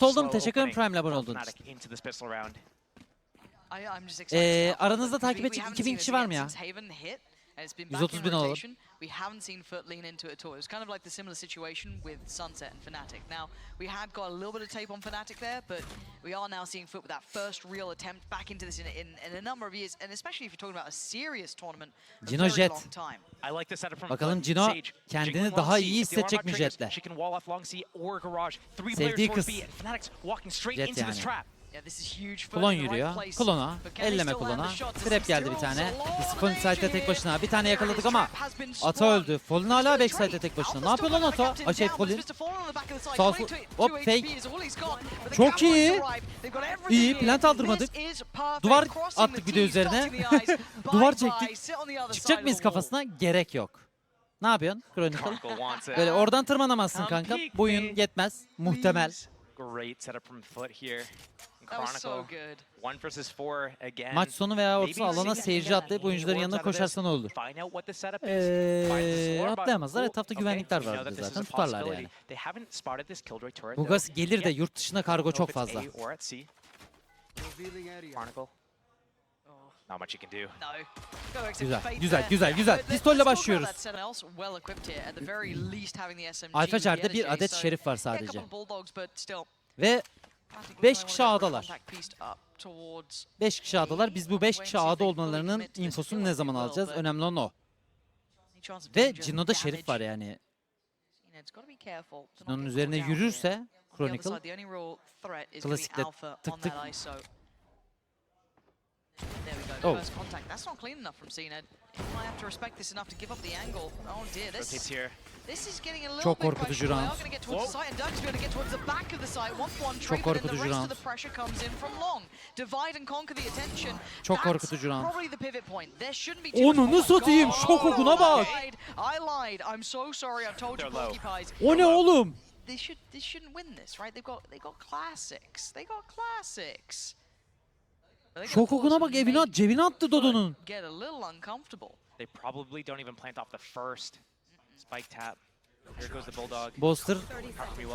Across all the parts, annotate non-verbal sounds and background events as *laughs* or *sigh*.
Must oldum. Teşekkür ederim abone from olduğun için. Ee, aranızda takip edecek we haven't 2000 seen kişi var mı ya? Since Haven hit, and it's been back 130 in bin olalım. rotation. We haven't seen Foot lean into it at all. It was kind of like the similar situation with Sunset and Fnatic. Now, we had got a little bit of tape on Fnatic there, but we are now seeing Foot with that first real attempt back into this in, in, in a number of years, and especially if you're talking about a serious tournament, a Cino very Jet. long time. I like the setup from Bakalım Foot. Cino Sage, kendini jiggling daha iyi C. If the alarm hissedecek mi Jet'le? She can wall off long C or garage. Three Sevdiği players towards kız. B, and Fnatic's walking straight Jet into this yani. trap. This is huge. Foot Klon yürüyor. place, Klona. Elleme klona. Trap geldi bir tane. of side'de tek başına. Bir tane yakaladık ama Ata öldü. Fallen hala backside'de tek başına. Ne yapıyor lan Ata? Ay şey Fallen. Sağ 22 hop, 2 fake. Çok iyi. İyi, plant aldırmadık. Duvar attık bir de üzerine. Duvar çektik. Çıkacak mıyız kafasına? Gerek yok. Ne yapıyorsun Chronicle? Böyle oradan tırmanamazsın kanka. Boyun me, yetmez. Muhtemel. Great setup from Foot here. That was so Chronicle, good. one versus four again. Maç sonu veya Maybe orta alana seyirci atlayıp oyuncuların yanına koşarsa ne olur? Ee, atlayamazlar. Etrafta güvenlikler var zaten. Tutarlar yani. Bu gaz gelir de yurt dışına kargo çok fazla. Not much you can do. No. Go exit Güzel, güzel, güzel, güzel. Pistolle başlıyoruz. Alfa Çer'de bir adet şerif var sadece. Ve Fnatic Beş looks like kişi they wanna A'dalar. contact pieced up towards 5 kişi A'dalar. Biz bu 5 kişi A'da olmalarının infosunu ne zaman alacağız? Önemli olan o. Ve Cino'da şerif var yani. Cino'nun üzerine yürürse Chronicle klasikle tık tık. Oh. That's not clean enough from CNED. He might have to respect this enough to give up the angle. Oh dear, Rotates this here. This is getting a little Çok bit korkutucu round. are going to get towards the site, and Doug's going to get towards the back of the site. One for one Çok korkutucu round. of the pressure comes in from long. Divide and conquer the attention. Çok korkutucu round. Probably the pivot point. There shouldn't be too much- Onunu satayım, şok okuna bak. O ne oğlum? they should they shouldn't win this, right? They've got they got classics. They got classics. Şok okuna bak evine at, cebine attı Dodo'nun. They probably don't even plant off the first spike tap. Here goes the bulldog.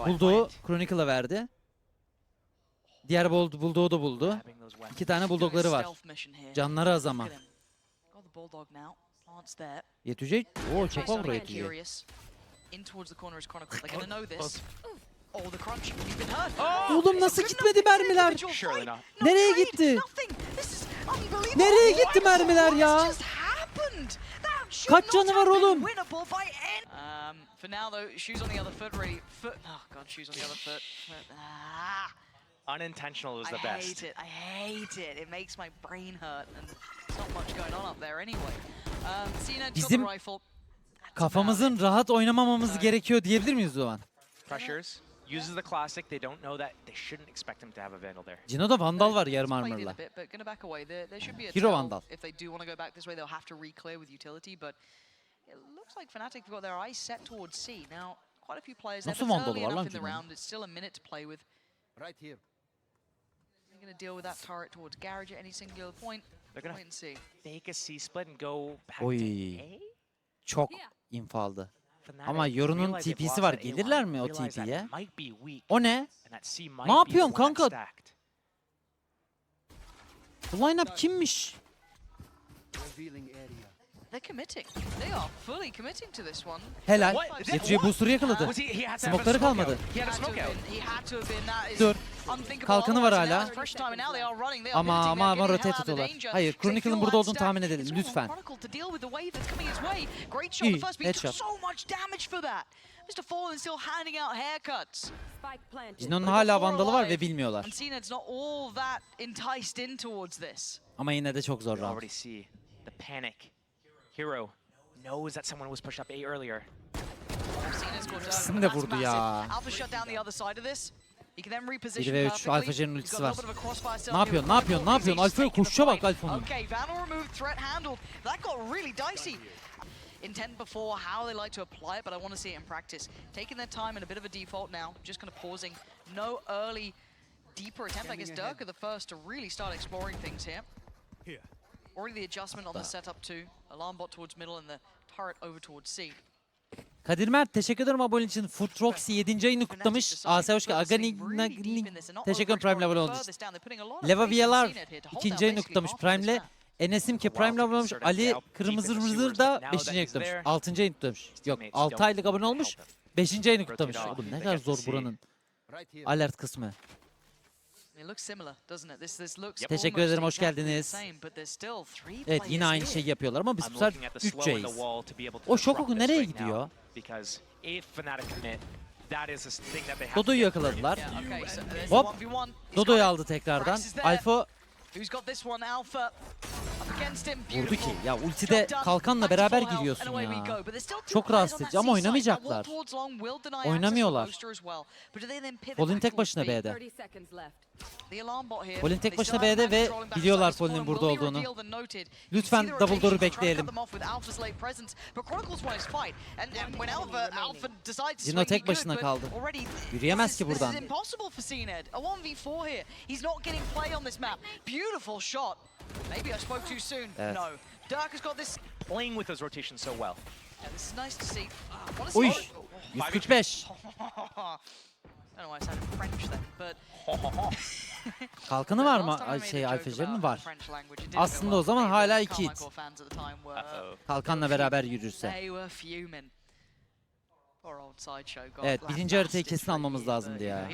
Bulduğu flanked. Chronicle'a verdi. Diğer bul- bulduğu da buldu. İki tane bulldogları var. Canları az ama. Yetecek. Oo çok know this. *laughs* Oh, hurt. Oğlum nasıl gitmedi mermiler? Nereye gitti? Nereye gitti mermiler ya? What just happened? That should Kaç canı var oğlum? Um, for now though, shoes on the other foot ready. Foot. Oh god, shoes on the other foot. foot. Ah, Unintentional is I hate best. it. I hate it. It makes my brain hurt, and there's not much going on up there anyway. Um, Cena got the rifle. Kafamızın rahat oynamamamız gerekiyor diyebilir miyiz o zaman? Pressures. Uses the classic. They don't know that. They shouldn't expect him to have a vandal there. Cino'da Vandal var It's yarım armor'la. a bit, but gonna back away. There, there should be a Hero Vandal. If they do want to go back this way, they'll have to re-clear with utility. But it looks like Fnatic have got their eyes set towards C. Now, quite a few players. Nasıl It's Vandalı early var enough lan in the round. It's still a minute to play with. Right here. They're gonna deal with that turret towards Garage at any singular point. They're gonna Wait and see. fake a C split and go back Oy. to A. Çok info aldı. Ama Yoru'nun TP'si var. Gelirler mi o TP'ye? O ne? Ne yapıyorsun kanka? Bu lineup kimmiş? Revealing area. They're committing. They are fully committing to this one. Helal. Yetecek booster'ı yakaladı. Smoke'ları smoke kalmadı. is Dur. Kalkanı var hala. Ama ama ama rotate danger. Hayır, Chronicle'ın burada olduğunu tahmin edelim lütfen. İyi, headshot. so much damage for that. Mr. Fallen still handing out haircuts. Spike planted. Cino'nun But hala Vandal'ı var ve bilmiyorlar. And Cened's not all that enticed in towards this. Ama yine de çok zor round. already see the panic. Hero knows that someone was pushed up A earlier. Cened's got İkisini Dirk, de that's vurdu massive. ya. Alpha shut down the other side of this. He can then reposition 1 ve 3 perfectly. Alfa Jer'in He's ultisi got a var. little bit of a crossfire set Ne up yapıyorsun? here. Ne yapıyorsun? Ne Chronicle yapıyorsun? is Alfa'ya taking the koşuşa bak fight. Alfa'nın. Okay, Vandal removed, threat handled. That got really dicey. Intent before, how they like to apply it, but I want to see it in practice. Taking their time in a bit of a default now, just kind of pausing. No early, deeper attempt. I guess Scanning ahead. Dirk are the first to really start exploring things here. Here. Already the adjustment on the setup too. Alarm bot towards middle and the turret over towards C. Kadir Mert teşekkür ederim abone için. Food Roxy 7. ayını kutlamış. Asya hoş geldin. put Agani themselves really deep in this and not teşekkür ederim Prime level overexploring olduğu için. furthest down. They're putting a lot of Leva Viyalar CNET here to hold ikinci down ayını basically kutlamış Prime'le. Enes'im ki Well, Prime level olmuş. Ali Kırmızı sewers, da but now 5. that ayını kutlamış. there, 6. ayını kutlamış. Yok teammates 6 don't aylık abone olmuş. help him. 5. ayını kutlamış. Oğlum ne kadar zor buranın alert kısmı. Teşekkür ederim, hoş geldiniz. Evet yine aynı şeyi yapıyorlar ama biz bu sefer looking at the 3 slow in the C'yiz. wall to be able to O disrupt Shokoku nereye gidiyor? Dodo'yu yakaladılar. Hop. the 1v1. He's Dodo'yu aldı tekrardan. Alfa Vurdu ki. Ya ultide kalkanla beraber giriyorsun ya. Çok rahatsız edici ama oynamayacaklar. Oynamıyorlar. Polin tek başına? B'de. 30 seconds left. The alarm bot here. Polin tek başına B'de ve biliyorlar. Polin'in burada olduğunu. Lütfen double door'u bekleyelim. Zino tek başına kaldı. Yürüyemez ki buradan. is impossible for CNED. A 1v4 here. He's not getting play on this map. Beautiful shot. Maybe I spoke too soon. Evet. No. Dark has got this. Playing with those rotations so well. Yeah, this is nice to see. Wanna see Uy! more? 145. *laughs* I don't know why I sounded French then, but *laughs* Kalkanı var mı? Ay, Şey a joke Alfajer'in about var. İt Aslında o zaman hala iki Uh-oh. Kalkanla beraber yürürse. Evet, birinci haritayı kesin almamız lazımdı ya.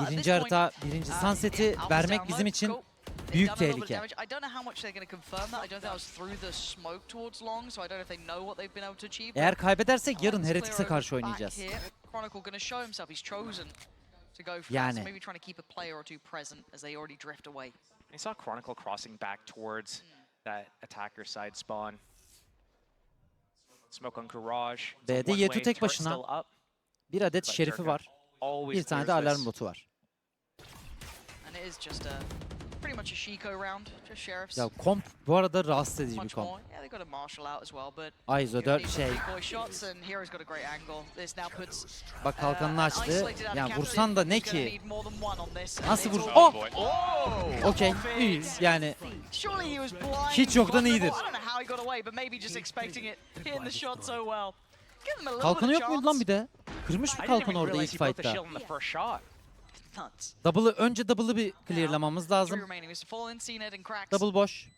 Birinci harita, birinci uh, Sunset'i vermek bizim için büyük tehlike. Eğer kaybedersek yarın Heretics'e karşı oynayacağız. Yani. that. So maybe trying to keep a player or two present as they already drift away. I saw Chronicle crossing back towards that attacker side spawn. Smoke on a B'de Yetu tek başına. Bir adet şerifi var. Always Bir tane de alarm botu var. And it is just a pretty much a Shiko round, just sheriffs. Ya komp bu arada rahatsız edici bir komp. more. Yeah, they got a marshal out as well, but Aizo you 4 need şey. some decoy shots and Hero's got a great angle. This now puts Bak kalkanını an açtı. isolated out Ya captain. vursan da ne ki? Nasıl vur? all- Oh! Okey. iyi. Yani. Hiç yoktan iyidir. Kalkanı yok muydu lan bir de? Kırmış mı even orada ilk fight'ta? Double'ı önce double'ı bir clearlamamız lazım. Double boş.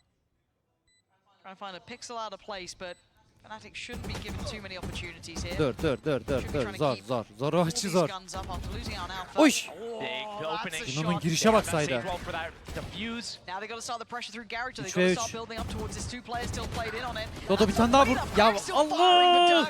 Fnatic shouldn't be given too many opportunities here. Dur dur dur dur dur. Losing out on Alpha. Oy! Oh, Dino'nun shot. girişe. They've Üç got ve to üç. start building up towards this. Two players still played in on it. Dodo That's bir tane daha vur. Ya Allah!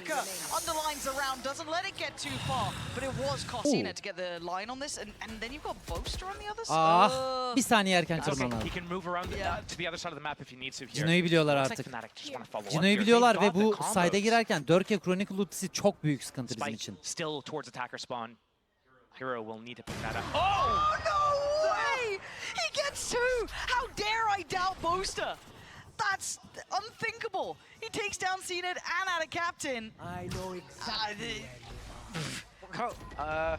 Underlines the round, doesn't let it get too far. But it was Ooh. Cosina to get the line on this. And, and then you've got Boaster on the other side. Ah bir saniye erken kırman lazım. He can move around the- Yeah. to the other side of the map if he needs to here. Cino'yu biliyorlar artık. Cino'yu biliyorlar ve the bu side'e girerken Dörke Chronicle ultisi çok büyük sıkıntı bizim için. still towards attacker spawn. Hero will need to pick that up. Oh, no way! He gets two! How dare I doubt Boaster? That's unthinkable. He takes down CNED and out a captain. I know exactly. *laughs* Uh,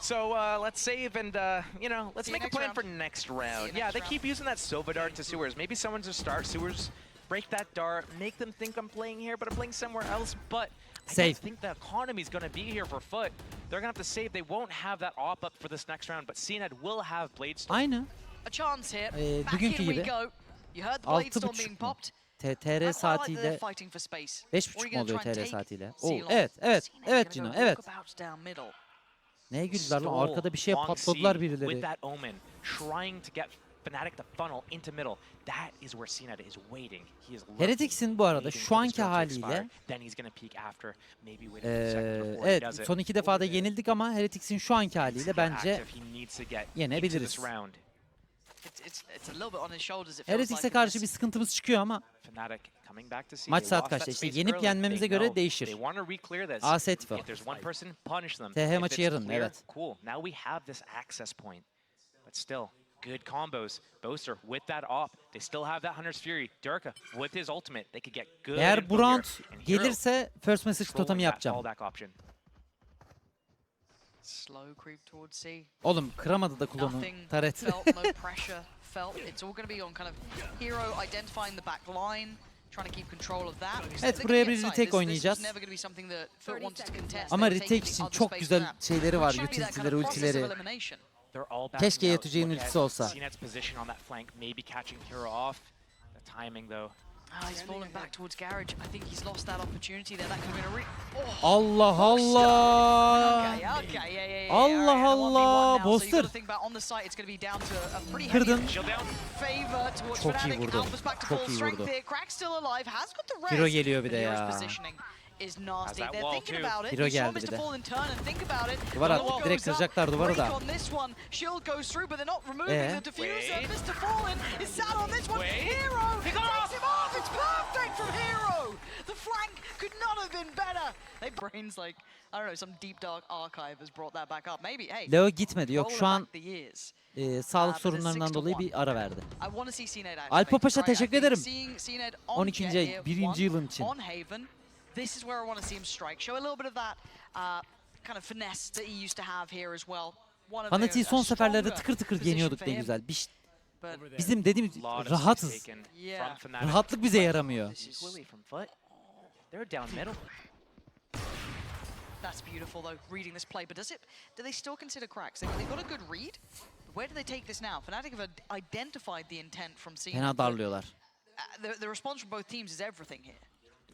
so uh, let's save and uh, you know let's See make a plan round. for next round. you Yeah, next they round. keep using that Sova dart to sewers. Maybe someone's a start sewers, break that dart, make them think I'm playing here, but I'm playing somewhere else. But I don't think the economy is going to be here for foot. They're going to have to save. They won't have that op up for this next round, but CNED will have Bladestone. Aynı. A chance here. Ee, Back bugünkü in we gibi. go. You heard the Altı Bladestone being popped. T- I TR quite that saatiyle they're fighting for space. beş Or buçuk mu gonna oluyor try and TR saatiyle? Oo, oh, evet evet evet Cino evet. walkabouts down middle. Neye güldüler lan? Arkada bir şeye patladılar birileri. Fnatic to funnel into middle. That is where CNED is waiting. He is Heretics'in bu arada şu anki this haliyle Then he's gonna peek after, maybe waiting for a second Ee, before he does evet son iki defa da yenildik ama Heretics'in şu anki haliyle bence yenebiliriz. this round. It's, it's, it's a little bit on his shoulders. It feels Heretics'e karşı this. bir sıkıntımız çıkıyor ama. Maç saat kaçta? İşte yenip yenmemize göre değişir. They want to reclear this. A set var. If there's one person, punish them. TH If maçı it's yarın, clear, evet. Good combos. Boaster with that op. They still have that Hunter's Fury. Durka with his ultimate. They could get good eğer bu round gelirse first message that yapacağım. Slow creep towards C. Oğlum kıramadı da kulonu Nothing taret. felt, no *laughs* pressure felt. It's all going to be on kind of Hero identifying the back line, trying to keep control of that. because Evet, buraya bir retake sight. This- this was oynayacağız. never gonna be something that Foot wanted to contest. Ama retake için çok güzel şeyleri var. Utility'leri, ultileri. Keşke at ultisi olsa. CNET's position on that flank, maybe catching Hero off. The timing though. Ah, he's fallen back towards Garage. I think he's lost that opportunity there. That could have been a re- oh. Allah Allah. Okay, okay, yeah, yeah, yeah. Allah Alright, and a 1v1 Allah, now, so you've got to Boster. think about on the site, it's going to be down to a pretty Kırdın. heavy Shield down. favor towards Çok iyi Fnatic. vurdu. Alpha's back to Çok full iyi strength vurdu. here. Crack's still alive. Has got the rest. Hero geliyor bir de ya. Positioning is nasty. that They're wall thinking too. about it. Hero We saw geldi bir Mr. de. Fallen turn and think about it. Duvar The at- wall direkt kıracaklar duvarı Break da. on this one. Shield goes through, but they're not removing Ee? the diffuser. Wait. Mr. Fallen is sat on this one. Wait. Hero He takes got off. him off. It's perfect from Hero. The flank could not have been better. They *laughs* brains like I don't know some deep dark archive has brought that back up. Maybe hey. Leo gitmedi. Yok şu an back the years. e, sağlık but it's sorunlarından dolayı bir ara verdi. I want to see CNED activate. Alpo Paşa, teşekkür ederim. seeing CNED on 12. Jet ay, here, birinci one, yılın için. This is where I want to see him strike. Show a little bit of that uh, kind of finesse that he used to have here as well. One of the- Fanatik'i a son seferlerde tıkır tıkır yeniyorduk ne güzel. Bir, but bizim dediğimiz lot of rahatız. Rahatlık bize yaramıyor. This is Willie from Foot. They're down middle. That's beautiful though, reading this play. But does it? Do they still consider cracks? They, they've got a good read. Where do they take this now? Fnatic have identified the intent from CNED. Fena darlıyorlar. uh, the, the response from both teams is everything here.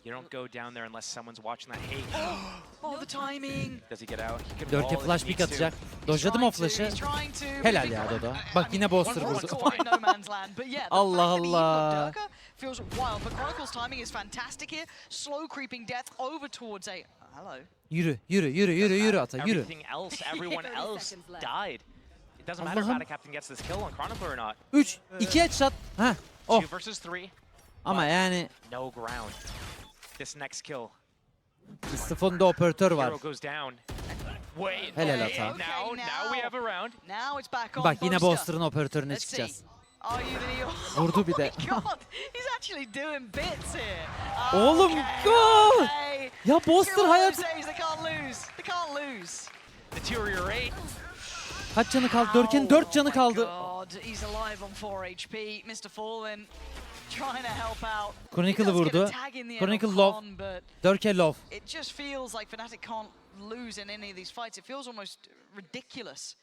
You don't go down there unless someone's watching that. Hey, *gasps* *gasps* Oh, the timing! does he get out? He can Dörke wall if flash he pick needs to. atacak. Dojladım o flash'ı. He's trying to. Helal ya I think- Dodo. I- Bak I yine mean, Boster vurdu. caught in no man's land, but yeah, the Allah fact that he got Allah. Feels wild, but Chronicle's timing is fantastic here. Slow creeping death over towards a. Hello. Yürü, yürü, yürü, yürü, yürü ata, yürü. Everything else, *laughs* everyone else died. It doesn't matter if Allah'ım. Fnatic Captain gets this kill on Chronicler or not. 3, 2 headshot. Heh. Oh. Two versus three, Ama yani no ground. This next kill, Istifon'da operatör var. Helal okay, Ata. now, Okay, now we now. have a round. Now it's back on. Bak yine Boster. Boster'ın operatörüne Let's see. çıkacağız. *laughs* Vurdu bir oh de. my God, he's actually doing bits here. Oğlum, Okay, gol! okay. Ya Boster hayat of those days, They can't lose. They can't lose. Deteriorate. kaç canı kaldı? Dörke'nin 4 canı Oh my kaldı. God, he's alive on 4 HP. Mr. Fallen trying to help out. Chronicle'ı vurdu. Chronicle but Dörke low. it just feels like Fnatic can't lose in any of these fights. It feels almost ridiculous.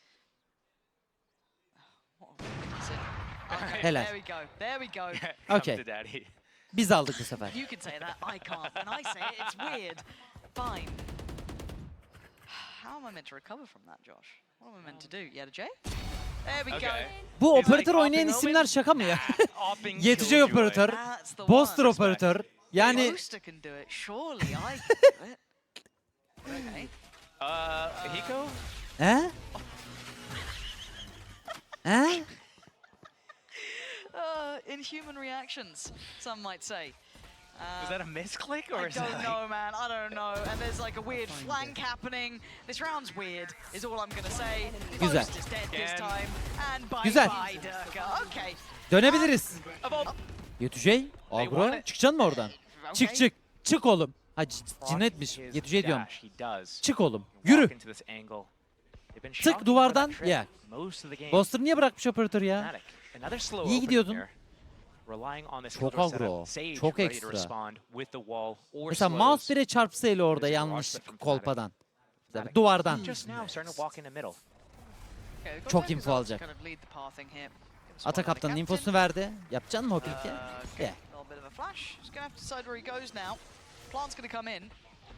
Okay, Helal. there we go. There we go. Okay. Biz aldık bu sefer. You can say that. I can't. When I say it, it's weird. Fine. How am I meant to recover from that, Josh? What am I meant to do? Yeah, Jay? There we go. Okay. Bu operatör oynayan isimler şaka mı ya? *laughs* Killjoy. *laughs* operatör, Boster operatör. Yani. *laughs* Uh, Hiko? he? He? Uh, inhuman reactions, some might say. Is Um, that a misclick or I is that don't like- know, man. I don't know. And there's like a weird flank happening. This round's weird, is all I'm gonna say. Güzel. Ghost is dead this time. And bye Güzel. bye, Durka. Okay. Dönebiliriz. Yetücey, agro. Çıkacaksın mı oradan? Çık Okay. çık. Çık oğlum. Ha cinnetmiş. Yetücey diyorum. Çık oğlum. Yürü. Tık duvardan, game. Boster niye bırakmış operatörü ya? İyi gidiyordun. here. Relying on this Çok agro, çok ekstra. respond with the wall or Mesela mouse bire çarpsa ile orada yanlış kolpadan. Duvardan. Just now starting to walk in the middle. Okay, we've got Çok info alacak. kind of lead the pathing here. Ata kaptanın infosunu verdi. Yapacaksın mı o pilki? Uh, okay. Yeah.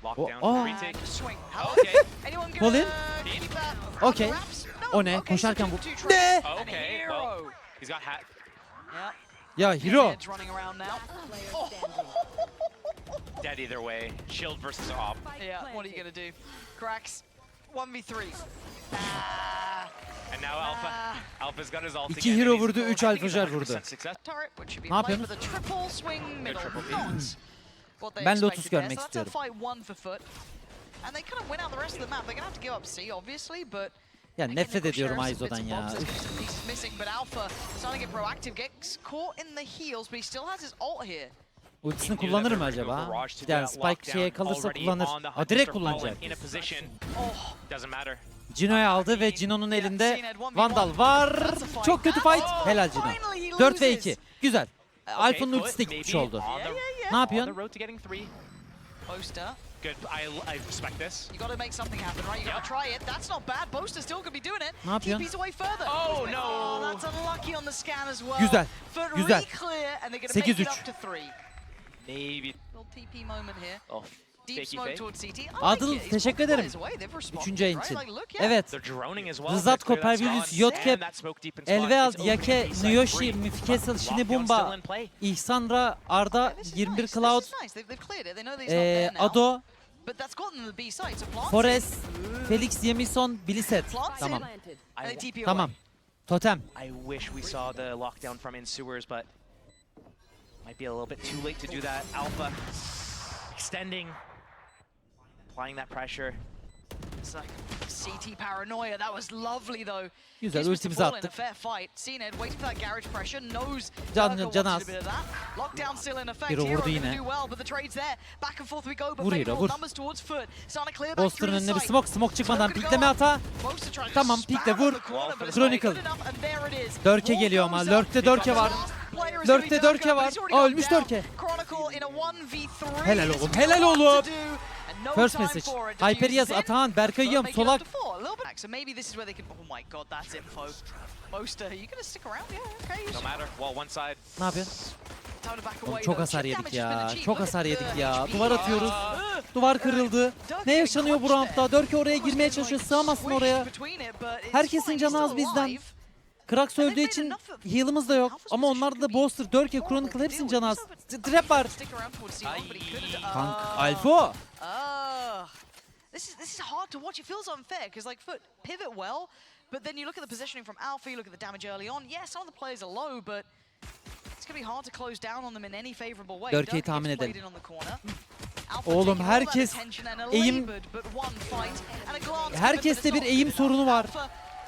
Lockdown oh. retake. And swing. Hello? *laughs* Okay. Anyone Pull gonna in. keep that Okay. under wraps? No. O ne? Koşarken bu. Ne? Ya Hero. *laughs* Dead either way. Shield versus op. Yeah, what are you gonna do? Cracks. 1v3. Ah, And now Alpha. ah. Alpha's got his ult İki again, hero vurdu, üç think alfa he's jar 100% vurdu. Ne yapıyorsunuz? with a triple swing middle. triple peek. Not what they Ben Lotus görmek istiyorum. That's a fight one for foot. And they kind of win out the rest of the map. They're gonna have to give up C, obviously, but Ya nefret ediyorum Aizo'dan ya. Ultisini kullanır mı acaba? Yani Spike şeye kalırsa kullanır. hunt, direkt kullanacak. Position. Oh, Doesn't matter. Cino'yu aldı ve Cino'nun elinde Cnet 1v1. Vandal var. Çok kötü fight. Oh, Helal Cino. finally he 4 ve loses. 2. Güzel. Foot, ultisi de gitmiş oldu. Ne yapıyorsun? The road to getting three. Boaster, Good. I, I respect this. you got to make something happen, right? You got to try it. That's not bad. Boaster still could be doing it. Ne yapıyorsun? TP's away further. Oh, oh no. Oh, that's unlucky on the scan as well. Güzel, Foot güzel. re-clear and they're going to make it 8-3. up to three. Maybe. Little TP moment here. Oh, I Adıl, teşekkür ederim. Üçüncü ayın için. Evet. Rızat spawn. Yotke, And that smoke deep in spot. Elveal, It's open to Yake, Nuyoshi, still Shinibumba. İhsanra, Arda, Yeah, this is 21 nice. Cloud, now. Ado, Forest, Felix, Yemison. Plants Tamam. Tamam. Totem. I wish we saw the lockdown from in sewers, but might be a little bit too late to do that. Alpha extending, applying that pressure. It's like CT paranoia. That was lovely though. Güzel, ultimizi attık. fair fight. CNED waiting for that garage pressure. Knows Can- can az. Hero vurdu yine. do well, but the trade's there. Back and forth we go, but Vur Hero, vur. numbers towards foot. Starting to clear back Boster'ın through the önüne bir smoke, smoke çıkmadan pikleme hata. Tamam, pikle, vur. Chronicle. Dörke geliyor ama. Lurk'te Dörke var. Be Dörke var. Aa, ölmüş. Dörke. Chronicle in a 1v3. Helal oğlum, helal oğlum. First message. Diffuses it, Atahan, Berkay but Yam, make it up Solak. So maybe this is where they can. Oh my god, that's info. Boaster, are you gonna stick around? Yeah, okay. No matter. Well, one side. Ne yapıyorsun? Oğlum çok hasar yedik ya. Çok hasar yedik ya. Duvar atıyoruz. Aa. Duvar kırıldı. Durka Ne yaşanıyor bu there. Dörke oraya girmeye çalışıyor. Sığamazsın oraya. Herkesin canı az bizden. Krax öldüğü için heal'ımız da yok. Ama onlarda da Boster, Dörke, Chronicle hepsinin canı az. Trap var. Stick around towards C1, but he couldn't. Kank, Ah. Alfo. Ah. This is this is hard to watch. It feels unfair because like Foot pivot well, but then you look at the positioning from Alpha, you look at the damage early on. Yeah, some of the players are low, but it's gonna be hard to close down on them in any favorable way. Dörke'yi tahmin edelim. in on the corner. Alpha Oğlum, herkes eğim- Herkeste bir eğim sorunu var.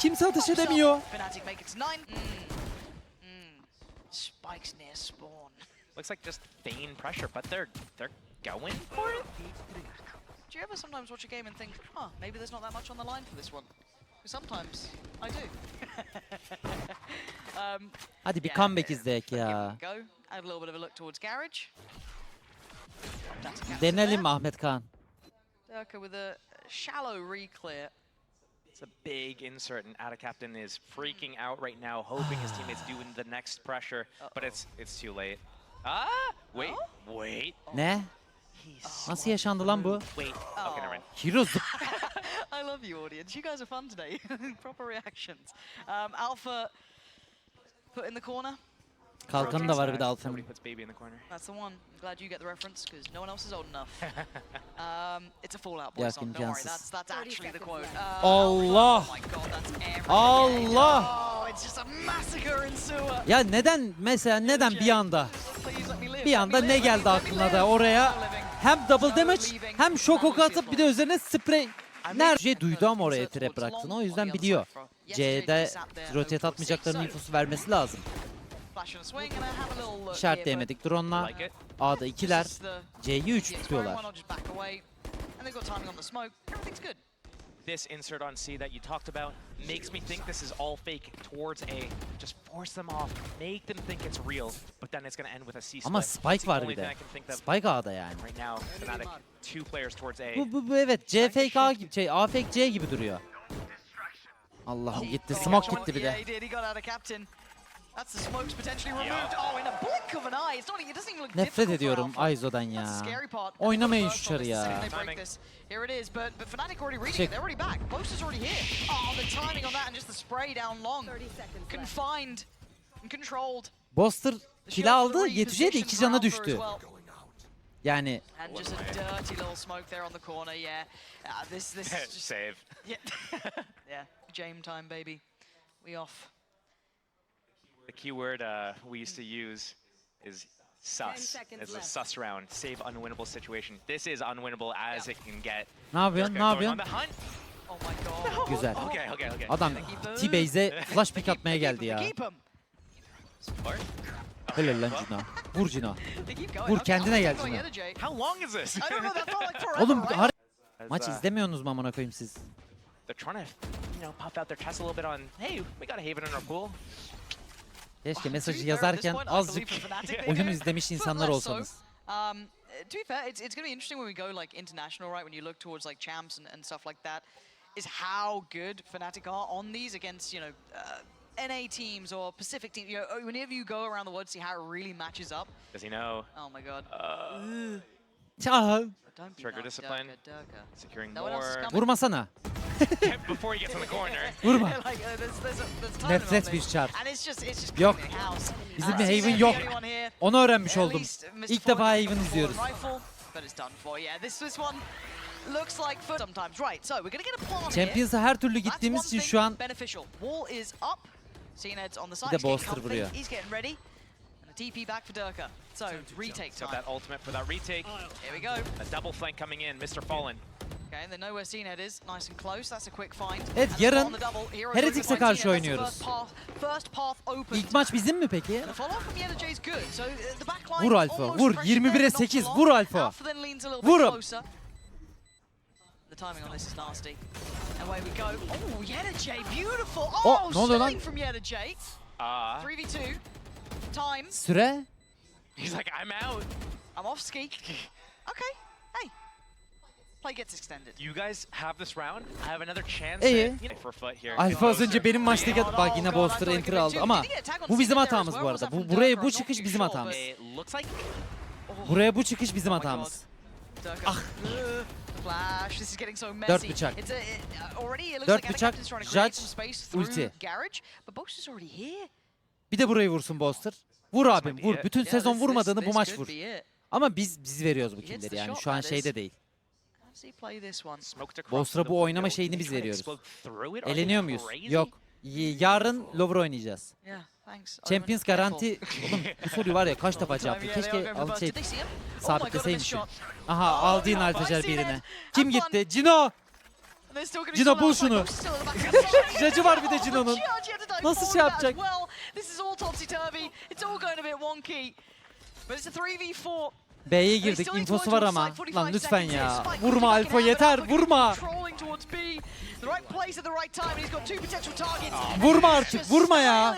Alpha Kimse ateş pops edemiyor. Fnatic make it to nine. Mm. Mm. Spikes near spawn. Looks like just feign pressure, but they're they're going for it. Do you ever sometimes watch a game and think, huh, maybe there's not that much on the line for this one? Sometimes I do. *laughs* um, Hadi bir yeah, comeback izleyek but give it ya. a Go. Add a little bit of a look towards garage. That's a capture Denelim. Ahmet Kaan. Durka with a shallow re-clear. It's a big insert, and Ada Captain is freaking out right now, hoping his teammates *sighs* do the next pressure, but it's it's too late. Ah! Wait, wait. Ne? Nasıl yaşandı lan bu? Wait. Okay, never mind. Hero. *laughs* *laughs* I love you, audience. You guys are fun today. *laughs* Proper reactions. Um, Alpha put in the corner. Kalkanı da var bir de corner. That's the one. I'm glad you get the reference because no one else is old enough. *laughs* um, it's a Fallout boy song. Don't worry, that's that's 30 actually the quote. Uh, Allah! Oh my god, that's everything. Allah! Oh, it's just a massacre in sewer. Ya neden mesela neden bir anda? Please let me live, Bir anda ne geldi aklına da oraya hem double damage hem şok oku atıp bir de üzerine sprey. Nerede duydu ama oraya trap bıraktığını o yüzden biliyor. C'de rotate atmayacaklarının infosu vermesi lazım. İşaretleyemedik drone'la. A'da ikiler. C'yi 3 Yeah, it's fine, why tutuyorlar. not just back away? And they've got timing on the smoke. Everything's good. This insert on C that you talked about makes me think this is all fake towards A. Just force them off, make them think it's real, but then it's going to end with a C split. Ama Spike var bir de. Spike A'da yani. right now. Fnatic, two players towards A. Bu, bu, bu evet C fake A gibi şey A fake C gibi duruyor. Allah'ım gitti. Smoke gitti bir de. That's the smokes potentially removed. Oh, in a blink of an eye. It's not. It doesn't even look Nefret ediyorum. Aizo'dan ya. Oynamayın şu çarı ya. Here it is, but but Fnatic already reading Check. it. They're already back. Boaster's already here. Oh, the timing on that and just the spray down long. 30 seconds left. Confined and controlled. Boster kill aldı. Yetüce'ye de reposition 2 for cana düştü. Yani And just a dirty little smoke there on the corner. Yeah, uh, this this is *laughs* just Save. yeah *laughs* yeah. Jame time, baby. We off. The keyword uh, we used to use is sus. It's a sus round. Save unwinnable situation. This is unwinnable as Yeah. it can get. ne yapıyorsun? Durka Ne going on yapıyorsun? the hunt. Oh my god. *laughs* Güzel. Okay, okay, okay. Adam T-Base'e *laughs* flash pick atmaya geldi ya. Keep him. Or- Helal lan Cino. Vur Cino. They keep going. Vur, Okay, kendine I'm gel going energy. How long is this? I don't know. That felt like *laughs* forever. Oğlum right? har- As, maç uh, izlemiyorsunuz mu amına koyayım siz? They're trying to, you know, pop out their chest a little bit on, hey, we got a Haven in our pool. Keşke mesajı yazarken azıcık *laughs* oyun izlemiş insanlar olsanız. Um, to be fair, it's, it's going to be interesting when we go like international, right? When you look towards like champs and, and stuff like that, is how good Fnatic are on these against you know uh, NA teams or Pacific teams. You know, whenever you go around the world, see how it really matches up. Does he know? Oh my god! Uh, Don't be Trigger discipline. Durka, Durka. securing No one else is more. vurmasana. Before he gets on the corner. *laughs* Vurma. like, uh, Nefret bir çar. And it's just, it's just Yok. Bizim Uh, bir Haven yok. Onu öğrenmiş oldum. İlk defa Haven izliyoruz. so. Champions'a her türlü gittiğimiz için şu an side. de He's getting Bolster comfy. vuruyor. TP back for Durka. So retake time. that ultimate for that retake. Here we go. A double flank coming in. Mr. Fallen. Okay, they know where Cned is. Nice and close. That's a quick find. Evet, yarın Heretics'e karşı oynuyoruz. İlk maç bizim mi peki? Uh, Vur Alfa, vur. pressured 21'e there, not 8, for long. vur Alfa. Alpha then leans a little Vur bit him. closer. The timing on this is nasty. Away we go. Oh, beautiful. Oh, Oh, ne oluyor lan? from. Ah. 3v2. Time. Süre? He's like, I'm out. I'm off ski. *laughs* Okay. Hey. İyi. at- you know, for foot here. Alfa az önce benim maçtaki Oh, bak yine Bolster enter aldı ama bu bizim hatamız bu arada. Bu from buraya bu çıkış bizim sure, hatamız. Buraya bu çıkış bizim Oh hatamız. Ah. Ugh. Flash. This is getting so messy. Dört bıçak. It's a, it, already it looks Dört like bıçak, Judge, ulti. Garage, but Box is already here. Bir de burayı vursun Bolster. Vur abim vur. Bütün sezon vurmadığını bu maç vur. Ama biz biz veriyoruz bu killleri yani şu an şeyde değil. How does he play this one? smoked across Bolster'a the bu oynama şeyini biz veriyoruz. Eleniyor muyuz? Yok. Yarın Lover oynayacağız. Yeah, thanks. Champions garanti. Oğlum bu soruyu var ya kaç defa are Keşke al şey sabitleseymişim. Aha Oh, see birini. that. Kim gitti? Cino! Cino, bul şunu. *laughs* Judge'ı var bir de Cino'nun. Nasıl şey yapacak? This is all topsy-turvy. It's all going a bit wonky. But it's a 3v4. B'ye girdik. infosu var ama. Lan lütfen ya. Vurma Alfa yeter. Vurma. Vurma artık, vurma ya.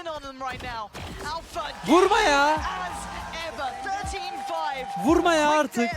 Vurma ya. as ever. 13-5. Vurma ya artık.